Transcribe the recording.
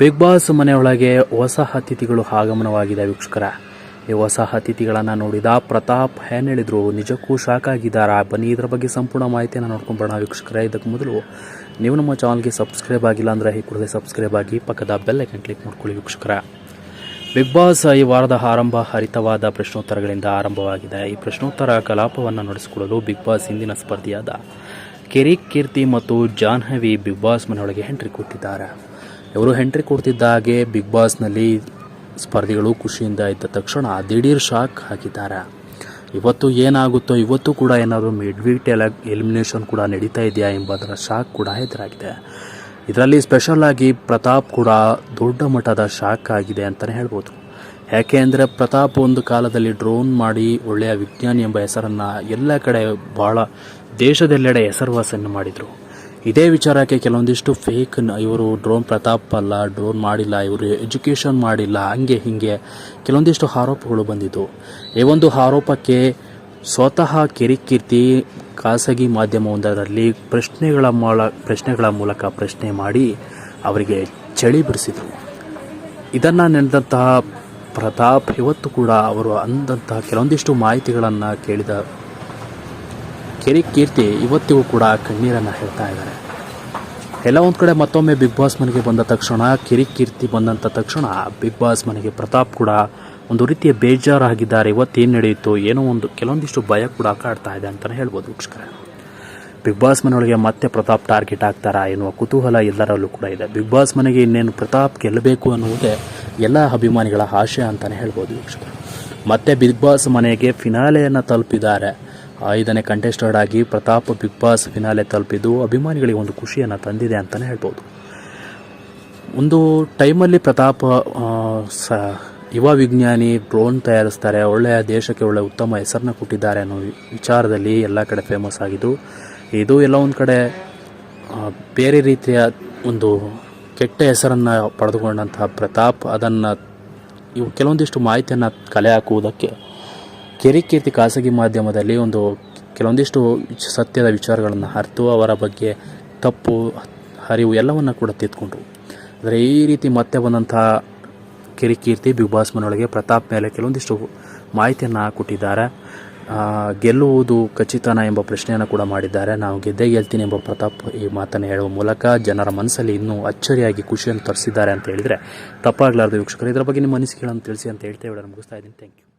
Big Boss ಮನೆಯೊಳಗೆ ಹೊಸ ಅತಿಥಿಗಳು ಆಗಮನವಾಗಿದೆ ವೀಕ್ಷಕರ. ಈ ಹೊಸ ಅತಿಥಿಗಳನ್ನು ನೋಡಿದ ಪ್ರತಾಪ್ ಏನ್ ಹೇಳಿದ್ರು, ನಿಜಕ್ಕೂ ಶಾಕ್ ಆಗಿದ್ದಾರಾ? ಬನ್ನಿ, ಇದರ ಬಗ್ಗೆ ಸಂಪೂರ್ಣ ಮಾಹಿತಿಯನ್ನು ನೋಡ್ಕೊಂಬೋಣ ವೀಕ್ಷಕರೇ. ಇದಕ್ಕೆ ಮೊದಲು ನೀವು ನಮ್ಮ ಚಾನಲ್ಗೆ ಸಬ್ಸ್ಕ್ರೈಬ್ ಆಗಿಲ್ಲ ಅಂದ್ರೆ ಈ ಕೂಡಲೇ ಸಬ್ಸ್ಕ್ರೈಬ್ ಆಗಿ ಪಕ್ಕದ ಬೆಲ್ ಐಕನ್ ಕ್ಲಿಕ್ ಮಾಡ್ಕೊಳ್ಳಿ ವೀಕ್ಷಕರ. ಬಿಗ್ ಬಾಸ್ ಈ ವಾರದ ಆರಂಭ ಹರಿತವಾದ ಪ್ರಶ್ನೋತ್ತರಗಳಿಂದ ಆರಂಭವಾಗಿದೆ. ಈ ಪ್ರಶ್ನೋತ್ತರ ಕಲಾಪವನ್ನು ನಡೆಸಿಕೊಳ್ಳಲು ಬಿಗ್ ಬಾಸ್ ಹಿಂದಿನ ಸ್ಪರ್ಧಿಯಾದ ಕಿರಿಕ್ ಕೀರ್ತಿ ಮತ್ತು ಜಾಹ್ನವಿ ಬಿಗ್ ಬಾಸ್ ಮನೆಯೊಳಗೆ ಎಂಟ್ರಿ ಕೊಟ್ಟಿದ್ದಾರೆ. ಇವರು ಎಂಟ್ರಿ ಕೊಡ್ತಿದ್ದ ಹಾಗೆ ಬಿಗ್ ಬಾಸ್ನಲ್ಲಿ ಸ್ಪರ್ಧಿಗಳು ಖುಷಿಯಿಂದ ಇದ್ದ ತಕ್ಷಣ ದಿಢೀರ್ ಶಾಕ್ ಹಾಕಿದ್ದಾರೆ. ಇವತ್ತು ಏನಾಗುತ್ತೋ ಇವತ್ತು ಕೂಡ ಏನಾದರೂ ಮಿಡ್ವೀಟ್ ಎಲ ಎಲಿಮಿನೇಷನ್ ಕೂಡ ನಡೀತಾ ಇದೆಯಾ ಎಂಬುದರ ಶಾಕ್ ಕೂಡ ಎದುರಾಗಿದೆ. ಇದರಲ್ಲಿ ಸ್ಪೆಷಲ್ ಆಗಿ ಪ್ರತಾಪ್ ಕೂಡ ದೊಡ್ಡ ಮಟ್ಟದ ಶಾಕ್ ಆಗಿದೆ ಅಂತಲೇ ಹೇಳ್ಬೋದು. ಯಾಕೆ ಅಂದರೆ ಪ್ರತಾಪ್ ಒಂದು ಕಾಲದಲ್ಲಿ ಡ್ರೋನ್ ಮಾಡಿ ಒಳ್ಳೆಯ ವಿಜ್ಞಾನಿ ಎಂಬ ಹೆಸರನ್ನು ಎಲ್ಲ ಕಡೆ ಭಾಳ ದೇಶದೆಲ್ಲೆಡೆ ಹೆಸರುವಾಸನ್ನು ಮಾಡಿದರು. ಇದೇ ವಿಚಾರಕ್ಕೆ ಕೆಲವೊಂದಿಷ್ಟು ಫೇಕ್ ಇವರು ಡ್ರೋನ್ ಪ್ರತಾಪ್ ಅಲ್ಲ, ಡ್ರೋನ್ ಮಾಡಿಲ್ಲ, ಇವರು ಎಜುಕೇಷನ್ ಮಾಡಿಲ್ಲ, ಹಂಗೆ ಹಿಂಗೆ ಕೆಲವೊಂದಿಷ್ಟು ಆರೋಪಗಳು ಬಂದಿದ್ದು. ಈ ಒಂದು ಆರೋಪಕ್ಕೆ ಸ್ವತಃ ಕಿರಿಕೀರ್ತಿ ಖಾಸಗಿ ಮಾಧ್ಯಮವೊಂದರಲ್ಲಿ ಪ್ರಶ್ನೆಗಳ ಮೂಲ, ಪ್ರಶ್ನೆಗಳ ಮೂಲಕ ಪ್ರಶ್ನೆ ಮಾಡಿ ಅವರಿಗೆ ಚಳಿ ಬಿಡಿಸಿದರು. ಇದನ್ನು ನೆನೆದಂತಹ ಪ್ರತಾಪ್ ಇವತ್ತು ಕೂಡ ಅವರು ಅಂದಂತಹ ಕೆಲವೊಂದಿಷ್ಟು ಮಾಹಿತಿಗಳನ್ನು ಕೇಳಿದ ಕಿರಿಕೀರ್ತಿ ಇವತ್ತಿಗೂ ಕೂಡ ಕಣ್ಣೀರನ್ನು ಹೇಳ್ತಾ ಇದ್ದಾರೆ. ಎಲ್ಲ ಒಂದು ಕಡೆ ಮತ್ತೊಮ್ಮೆ ಬಿಗ್ ಬಾಸ್ ಮನೆಗೆ ಬಂದ ತಕ್ಷಣ ಕಿರಿಕೀರ್ತಿ ಬಂದಂಥ ತಕ್ಷಣ ಬಿಗ್ ಬಾಸ್ ಮನೆಗೆ ಪ್ರತಾಪ್ ಕೂಡ ಒಂದು ರೀತಿಯ ಬೇಜಾರಾಗಿದ್ದಾರೆ. ಇವತ್ತೇನು ನಡೆಯಿತು, ಏನೋ ಒಂದು ಕೆಲವೊಂದಿಷ್ಟು ಭಯ ಕೂಡ ಕಾಡ್ತಾ ಇದೆ ಅಂತಲೇ ಹೇಳ್ಬೋದು ವೀಕ್ಷಕರೇ. ಬಿಗ್ ಬಾಸ್ ಮನೆಯೊಳಗೆ ಮತ್ತೆ ಪ್ರತಾಪ್ ಟಾರ್ಗೆಟ್ ಆಗ್ತಾರಾ ಎನ್ನುವ ಕುತೂಹಲ ಎಲ್ಲರಲ್ಲೂ ಕೂಡ ಇದೆ. ಬಿಗ್ ಬಾಸ್ ಮನೆಗೆ ಇನ್ನೇನು ಪ್ರತಾಪ್ ಗೆಲ್ಲಬೇಕು ಅನ್ನುವುದೇ ಎಲ್ಲ ಅಭಿಮಾನಿಗಳ ಆಶಯ ಅಂತಲೇ ಹೇಳ್ಬೋದು ವೀಕ್ಷಕರು. ಮತ್ತೆ ಬಿಗ್ ಬಾಸ್ ಮನೆಗೆ ಫಿನಾಲೆಯನ್ನು ತಲುಪಿದ್ದಾರೆ. ಐದನೇ ಕಂಟೆಸ್ಟೆಡ್ ಆಗಿ ಪ್ರತಾಪ್ ಬಿಗ್ ಬಾಸ್ ಫಿನಾಲೆ ತಲುಪಿದ್ದು ಅಭಿಮಾನಿಗಳಿಗೆ ಒಂದು ಖುಷಿಯನ್ನು ತಂದಿದೆ ಅಂತಲೇ ಹೇಳ್ಬೋದು. ಒಂದು ಟೈಮಲ್ಲಿ ಪ್ರತಾಪ್ ಸ, ಯುವ ವಿಜ್ಞಾನಿ ಡ್ರೋನ್ ತಯಾರಿಸ್ತಾರೆ. ಒಳ್ಳೆಯ ದೇಶಕ್ಕೆ ಒಳ್ಳೆಯ ಉತ್ತಮ ಹೆಸರನ್ನ ಕೊಟ್ಟಿದ್ದಾರೆ ಅನ್ನೋ ವಿಚಾರದಲ್ಲಿ ಎಲ್ಲ ಕಡೆ ಫೇಮಸ್ ಆಗಿದ್ದು, ಇದು ಎಲ್ಲ ಒಂದು ಕಡೆ ಬೇರೆ ರೀತಿಯ ಒಂದು ಕೆಟ್ಟ ಹೆಸರನ್ನು ಪಡೆದುಕೊಂಡಂತಹ ಪ್ರತಾಪ್, ಅದನ್ನು ಇವು ಕೆಲವೊಂದಿಷ್ಟು ಮಾಹಿತಿಯನ್ನು ಕಲೆ ಹಾಕುವುದಕ್ಕೆ ಕಿರಿಕೀರ್ತಿ ಖಾಸಗಿ ಮಾಧ್ಯಮದಲ್ಲಿ ಒಂದು ಕೆಲವೊಂದಿಷ್ಟು ಸತ್ಯದ ವಿಚಾರಗಳನ್ನು ಅರಿತು ಅವರ ಬಗ್ಗೆ ತಪ್ಪು ಹರಿವು ಎಲ್ಲವನ್ನು ಕೂಡ ತಿದ್ಕೊಂಡ್ರು ಅಂದರೆ ಈ ರೀತಿ ಮತ್ತೆ ಬಂದಂತಹ ಕಿರಿಕೀರ್ತಿ ಬಿಗ್ ಬಾಸ್ ಮನೆಯೊಳಗೆ ಪ್ರತಾಪ್ ಮೇಲೆ ಕೆಲವೊಂದಿಷ್ಟು ಮಾಹಿತಿಯನ್ನು ಕೊಟ್ಟಿದ್ದಾರೆ. ಆ, ಗೆಲ್ಲುವುದು ಖಚಿತನ ಎಂಬ ಪ್ರಶ್ನೆಯನ್ನು ಕೂಡ ಮಾಡಿದ್ದಾರೆ. ನಾವು ಗೆದ್ದೇ ಗೆಲ್ತೀನಿ ಎಂಬ ಪ್ರತಾಪ್ ಈ ಮಾತನ್ನು ಹೇಳುವ ಮೂಲಕ ಜನರ ಮನಸ್ಸಲ್ಲಿ ಇನ್ನೂ ಅಚ್ಚರಿಯಾಗಿ ಖುಷಿಯನ್ನು ತರಿಸಿದ್ದಾರೆ ಅಂತ ಹೇಳಿದರೆ ತಪ್ಪಾಗಲಾರದು ವೀಕ್ಷಕರು. ಇದರ ಬಗ್ಗೆ ನಿಮ್ಮ ಅನಿಸಿಕೆಗಳನ್ನು ತಿಳಿಸಿ ಅಂತ ಹೇಳ್ತೇವೆ ಮುಗಿಸ್ತಾ ಇದ್ದೀನಿ. Thank you